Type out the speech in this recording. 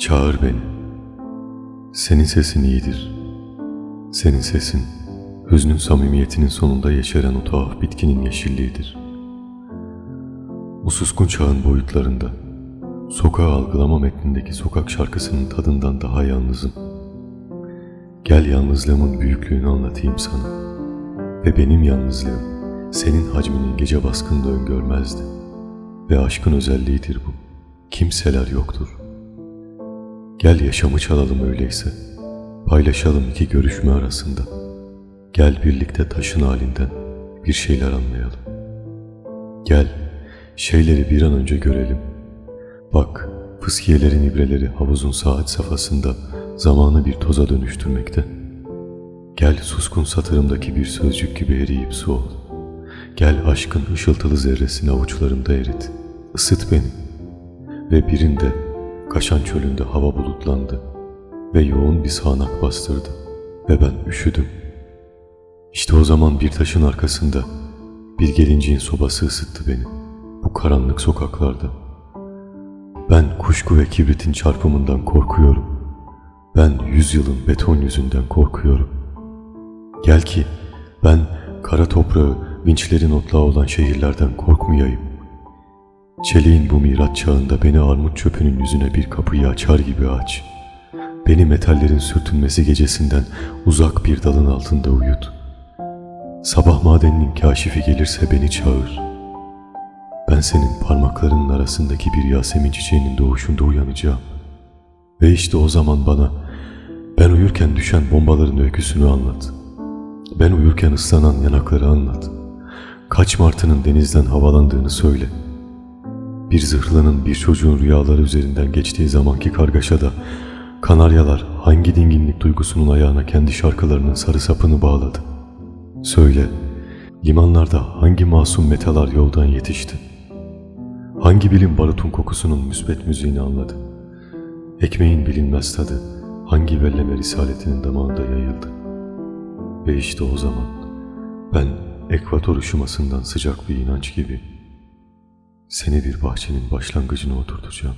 Çağır beni. Senin sesin iyidir. Senin sesin, hüznün samimiyetinin sonunda yeşeren o tuhaf bitkinin yeşilliğidir. Bu suskun çağın boyutlarında, sokağı algılama metnindeki sokak şarkısının tadından daha yalnızım. Gel yalnızlığımın büyüklüğünü anlatayım sana. Ve benim yalnızlığım, senin hacminin gece baskında öngörmezdi. Ve aşkın özelliğidir bu. Kimseler yoktur. Gel yaşamı çalalım öyleyse. Paylaşalım iki görüşme arasında. Gel birlikte taşın halinden bir şeyler anlayalım. Gel şeyleri bir an önce görelim. Bak fıskiyelerin ibreleri havuzun saat safhasında zamanı bir toza dönüştürmekte. Gel suskun satırımdaki bir sözcük gibi eriyip ol. Gel aşkın ışıltılı zerresini avuçlarımda erit. Isıt beni. Ve birinde Kaşan çölünde hava bulutlandı ve yoğun bir sağanak bastırdı ve ben üşüdüm. İşte o zaman bir taşın arkasında bir gelinciğin sobası ısıttı beni bu karanlık sokaklarda. Ben kuşku ve kibritin çarpımından korkuyorum. Ben yüzyılın beton yüzünden korkuyorum. Gel ki ben kara toprağı vinçlerin otlağı olan şehirlerden korkmayayım. Çeliğin bu mirat çağında beni armut çöpünün yüzüne bir kapıyı açar gibi aç. Beni metallerin sürtünmesi gecesinden uzak bir dalın altında uyut. Sabah madeninin kaşifi gelirse beni çağır. Ben senin parmaklarının arasındaki bir Yasemin çiçeğinin doğuşunda uyanacağım. Ve işte o zaman bana ben uyurken düşen bombaların öyküsünü anlat. Ben uyurken ıslanan yanakları anlat. Kaç martının denizden havalandığını söyle.'' Bir zırhlının bir çocuğun rüyaları üzerinden geçtiği zamanki kargaşada kanaryalar hangi dinginlik duygusunun ayağına kendi şarkılarının sarı sapını bağladı? Söyle, limanlarda hangi masum metalar yoldan yetişti? Hangi bilim barutun kokusunun müsbet müziğini anladı? Ekmeğin bilinmez tadı hangi belleme risaletinin damağında yayıldı? Ve işte o zaman ben ekvator ışımasından sıcak bir inanç gibi seni bir bahçenin başlangıcına oturtacağım.